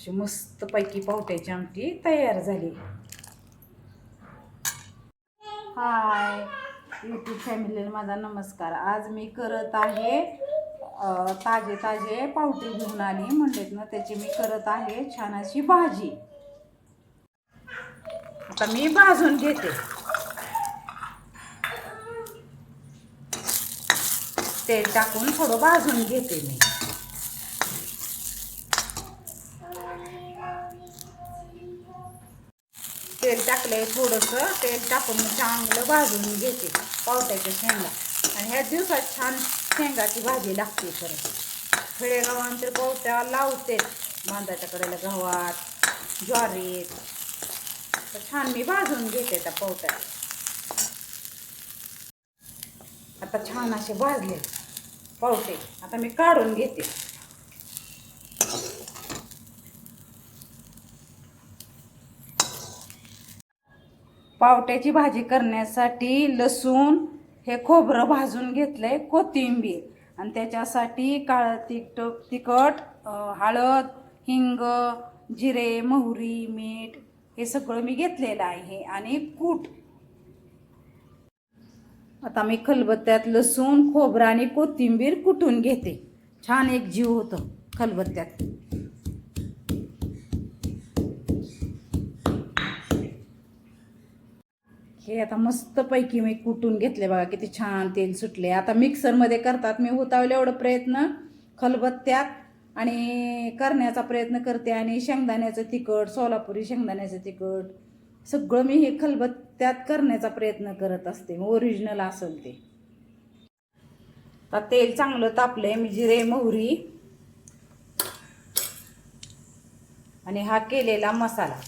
अशी मस्तपैकी पावट्याची आमटी तयार झाली. हाय यूट्यूब फॅमिलीला माझा नमस्कार. आज मी करत आहे ताजे ताजे पावटे घेऊन आली. म्हणलेत ना त्याची मी करत आहे छान अशी भाजी. आता मी भाजून घेते. तेल टाकून थोडं भाजून घेते मी. तेल टाकलंय थोडंसं. तेल टाकून चांगलं भाजून घेते. पावट्याच्या शेंगा. आणि ह्या दिवसात छान शेंगाची भाजी लागते खरं. खेडेगावांतर पावत्या लावते. बांधाच्या कडेला गव्हात ज्वारीत. तर छान मी भाजून घेते त्या पावत्या आता छान असे भाजले पावटे. आता मी काढून घेते. पावट्याची भाजी करण्यासाठी लसूण हे खोबरं भाजून घेतलं आहे कोथिंबीर. आणि त्याच्यासाठी काळं तिखट तिखट हळद हिंग जिरे मोहरी मीठ हे सगळं मी घेतलेलं आहे आणि कूट. आता मी खलबत्त्यात लसूण खोबरं आणि कोथिंबीर कुटून घेते. छान एक जीव होतं खलबत्त्यात. हे आता मस्तपैकी मी कुटून घेतले बघा किती छान तेल सुटले आता मिक्सरमध्ये करतात मी उतावले एवढं प्रयत्न खलबत्त्यात आणि करण्याचा प्रयत्न करते आणि शेंगदाण्याचं तिखट सोलापुरी शेंगदाण्याचं तिखट सगळं मी हे खलबत्त्यात करण्याचा प्रयत्न करत असते. ओरिजिनल असेल ते. आता तेल चांगलं तापलंय मी जिरे मोहरी आणि हा केलेला मसाला.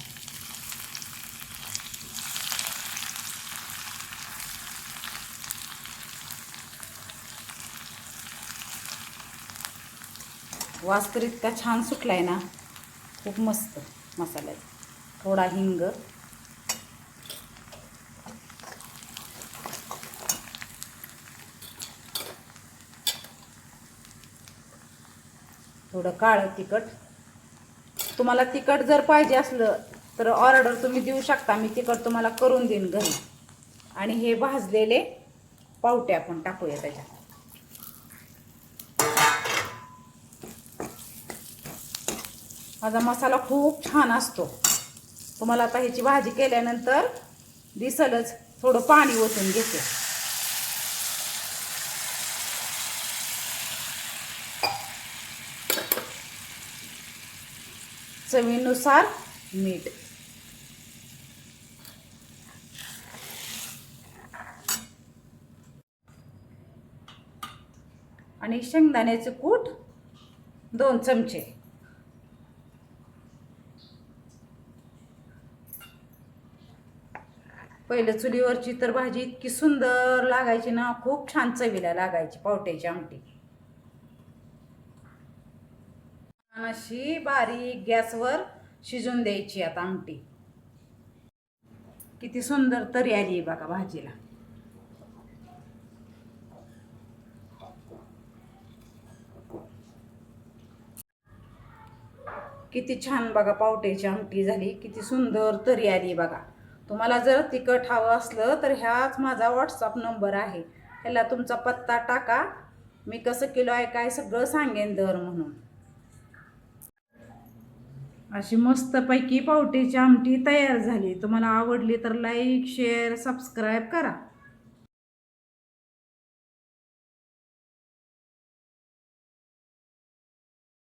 वास तर इतका छान सुटलाय ना खूप मस्त मसाल्याचा थोडा हिंग. थोडं काळं तिखट. तुम्हाला तिखट जर पाहिजे असलं तर ऑर्डर तुम्ही देऊ शकता. मी तिखट तुम्हाला करून देईन घरी. आणि हे भाजलेले पावटे आपण टाकूया त्याच्यात. माझा मसाला खूप छान असतो. तुम्हाला आता ह्याची भाजी केल्यानंतर दिसलच थोडं पाणी ओतून घेते. चवीनुसार मीठ. आणि शेंगदाण्याचे कूट दोन चमचे. पहिलं चुलीवरची तर भाजी इतकी सुंदर लागायची ना खूप छान चवीला लागायची पावट्याची आमटी. छान अशी बारीक गॅसवर शिजून द्यायची आता आमटी. किती सुंदर तरी आली बघा भाजीला. किती छान बघा पावट्याची आमटी झाली किती सुंदर तरी आली बघा. तुम्हाला जर तिखट हवं असलं तर ह्याच माझा व्हॉट्सअप नंबर आहे. ह्याला तुमचा पत्ता टाका. मी कसं किलो आहे काय सगळं सांगेन दर म्हणून. अशी मस्तपैकी पावटीची आमटी तयार झाली. तुम्हाला आवडली तर लाईक शेअर सबस्क्राईब करा.